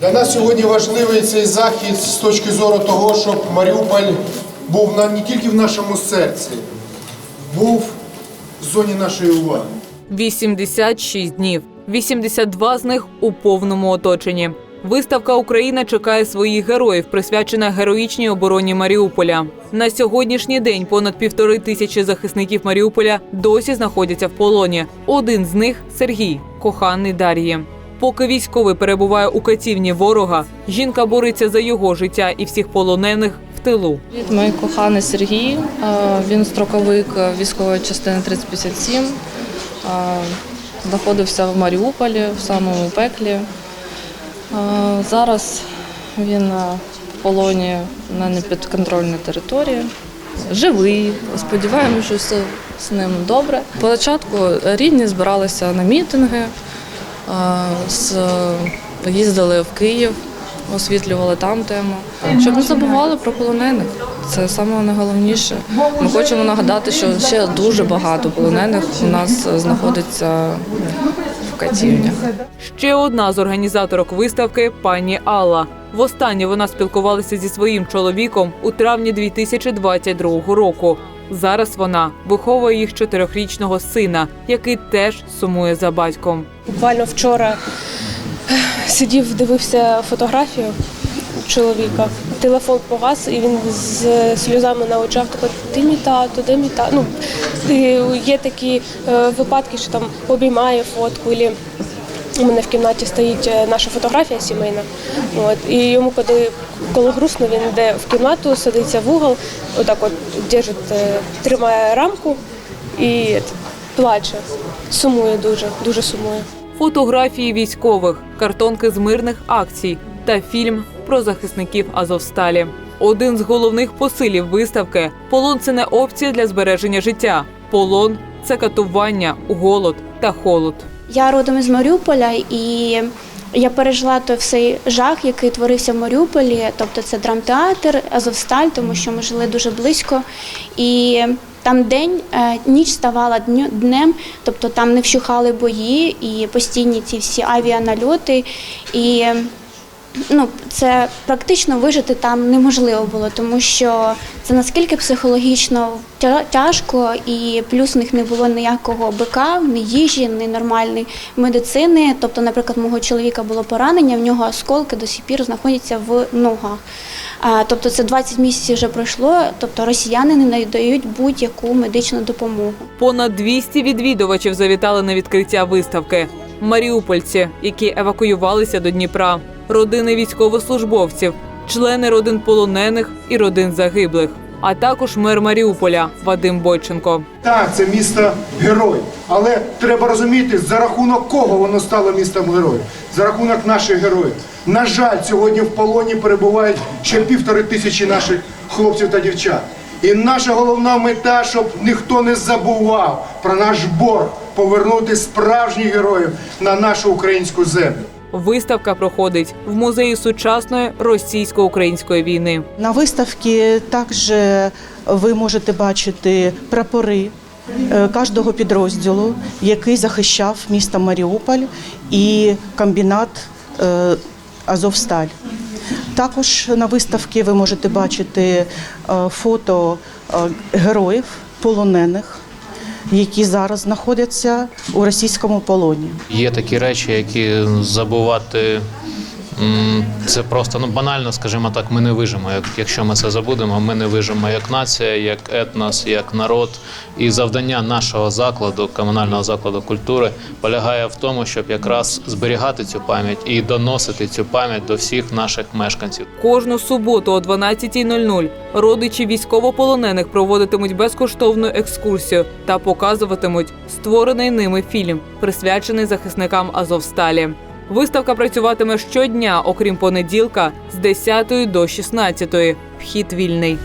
Для нас сьогодні важливий цей захід з точки зору того, щоб Маріуполь був не тільки в нашому серці, був в зоні нашої уваги. 86 днів. 82 з них у повному оточенні. Виставка Україна чекає своїх героїв, присвячена героїчній обороні Маріуполя. На сьогоднішній день понад півтори тисячі захисників Маріуполя досі знаходяться в полоні. Один з них Сергій, коханий Дар'ї. Поки військовий перебуває у катівні ворога, жінка бореться за його життя і всіх полонених в тилу. Мій коханий Сергій, е, він строковик військової частини 3057, е, знаходився в Маріуполі, в самому пеклі. Е, Зараз він в полоні на непідконтрольній території. Живий, сподіваємося, що все з ним добре. Спочатку рідні збиралися на мітинги, їздили в Київ, освітлювали там тему, щоб не забували про полонених. Це саме найголовніше. Ми хочемо нагадати, що ще дуже багато полонених у нас знаходиться в катівнях. Ще одна з організаторок виставки пані Алла. Востаннє вона спілкувалася зі своїм чоловіком у травні 2022 року. Зараз вона виховує їх чотирьохрічного сина, який теж сумує за батьком. Буквально вчора сидів, дивився фотографію чоловіка. Телефон погас, і він з сльозами на очах такий, ти мій тато, де мій тато. Ну, є такі е, випадки, що там обіймає фотку, або у мене в кімнаті стоїть е, наша фотографія сімейна. От, і йому, коли, коли грустно, він йде в кімнату, садиться в угол, отак от держить, е, тримає рамку і плаче. Сумує дуже, дуже сумує. Фотографії військових, картонки з мирних акцій та фільм про захисників Азовсталі. Один з головних посилів виставки полон це не опція для збереження життя. Полон це катування, голод та холод. Я родом із Маріуполя і я пережила той всей жах, який творився в Маріуполі. Тобто це драмтеатр, Азовсталь, тому що ми жили дуже близько. І там день, е, ніч ставала днем, тобто там не вщухали бої і постійні ці всі авіанальоти. І ну, це практично вижити там неможливо було, тому що це наскільки психологічно тя- тяжко, і плюс в них не було ніякого БК, ні їжі, ні нормальної медицини. Тобто, наприклад, мого чоловіка було поранення, в нього осколки до сих пір знаходяться в ногах. Тобто це 20 місяців вже пройшло. Тобто росіяни не надають будь-яку медичну допомогу. Понад 200 відвідувачів завітали на відкриття виставки. Маріупольці, які евакуювалися до Дніпра, родини військовослужбовців, члени родин полонених і родин загиблих, а також мер Маріуполя Вадим Бойченко. Так, це місто герой. Але треба розуміти, за рахунок кого воно стало містом героїв. За рахунок наших героїв. На жаль, сьогодні в полоні перебувають ще півтори тисячі наших хлопців та дівчат. І наша головна мета, щоб ніхто не забував про наш борг повернути справжніх героїв на нашу українську землю. Виставка проходить в музеї сучасної російсько-української війни. На виставці також ви можете бачити прапори е, кожного підрозділу, який захищав місто Маріуполь і комбінат е, Азовсталь. Також на виставці ви можете бачити е, фото героїв полонених, які зараз знаходяться у російському полоні. Є такі речі, які забувати. Це просто ну банально, скажімо так, ми не вижимо. Як якщо ми це забудемо, ми не вижимо як нація, як етнос, як народ. І завдання нашого закладу, комунального закладу культури, полягає в тому, щоб якраз зберігати цю пам'ять і доносити цю пам'ять до всіх наших мешканців. Кожну суботу о 12.00 родичі військовополонених проводитимуть безкоштовну екскурсію та показуватимуть створений ними фільм, присвячений захисникам Азовсталі. Виставка працюватиме щодня, окрім понеділка, з 10 до 16. Вхід вільний.